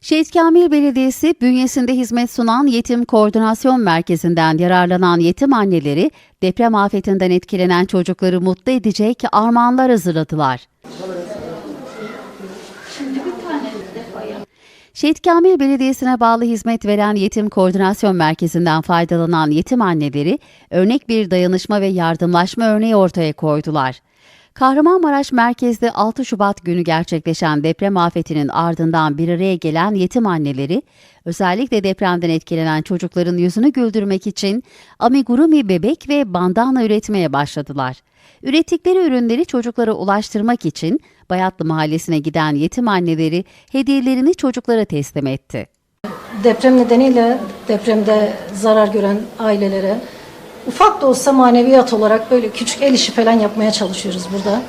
Şehit Kamil Belediyesi bünyesinde hizmet sunan Yetim Koordinasyon Merkezi'nden yararlanan yetim anneleri deprem afetinden etkilenen çocukları mutlu edecek armağanlar hazırladılar. Şehit Kamil Belediyesi'ne bağlı hizmet veren Yetim Koordinasyon Merkezi'nden faydalanan yetim anneleri örnek bir dayanışma ve yardımlaşma örneği ortaya koydular. Kahramanmaraş merkezde 6 Şubat günü gerçekleşen deprem afetinin ardından bir araya gelen yetim anneleri, özellikle depremden etkilenen çocukların yüzünü güldürmek için amigurumi bebek ve bandana üretmeye başladılar. Ürettikleri ürünleri çocuklara ulaştırmak için Bayatlı Mahallesi'ne giden yetim anneleri hediyelerini çocuklara teslim etti. Deprem nedeniyle depremde zarar gören ailelere ufak da olsa maneviyat olarak böyle küçük el işi falan yapmaya çalışıyoruz burada.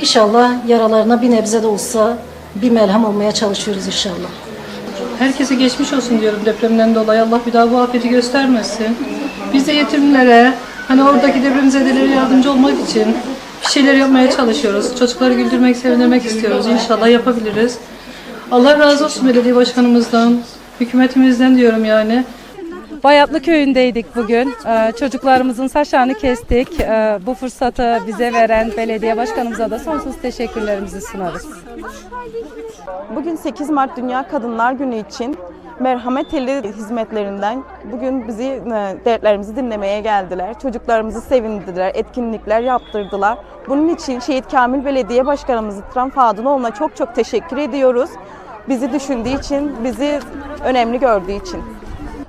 İnşallah yaralarına bir nebze de olsa bir melhem olmaya çalışıyoruz inşallah. Herkese geçmiş olsun diyorum depremden dolayı. Allah bir daha bu afeti göstermesin. Biz de yetimlere, hani oradaki depremzedelere yardımcı olmak için bir şeyler yapmaya çalışıyoruz. Çocukları güldürmek, sevindirmek istiyoruz. İnşallah yapabiliriz. Allah razı olsun belediye başkanımızdan, hükümetimizden diyorum yani. Bayatlı köyündeydik bugün. Ee, Çocuklarımızın saçlarını kestik. Ee, Bu fırsatı bize veren belediye başkanımıza da sonsuz teşekkürlerimizi sunarız. Bugün 8 Mart Dünya Kadınlar Günü için Merhamet Eli hizmetlerinden bugün bizi e, dertlerimizi dinlemeye geldiler. Çocuklarımızı sevindirdiler, etkinlikler yaptırdılar. Bunun için Şehit Kamil Belediye Başkanımız İtram Fadınoğlu'na çok çok teşekkür ediyoruz. Bizi düşündüğü için, bizi önemli gördüğü için.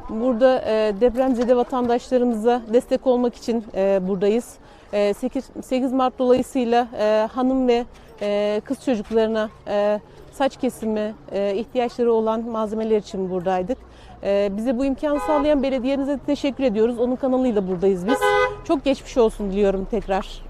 Burada e, depremzede vatandaşlarımıza destek olmak için e, buradayız. E, 8, 8 Mart dolayısıyla e, hanım ve e, kız çocuklarına e, saç kesimi e, ihtiyaçları olan malzemeler için buradaydık. E, bize bu imkanı sağlayan belediyemize teşekkür ediyoruz. Onun kanalıyla buradayız biz. Çok geçmiş olsun diliyorum tekrar.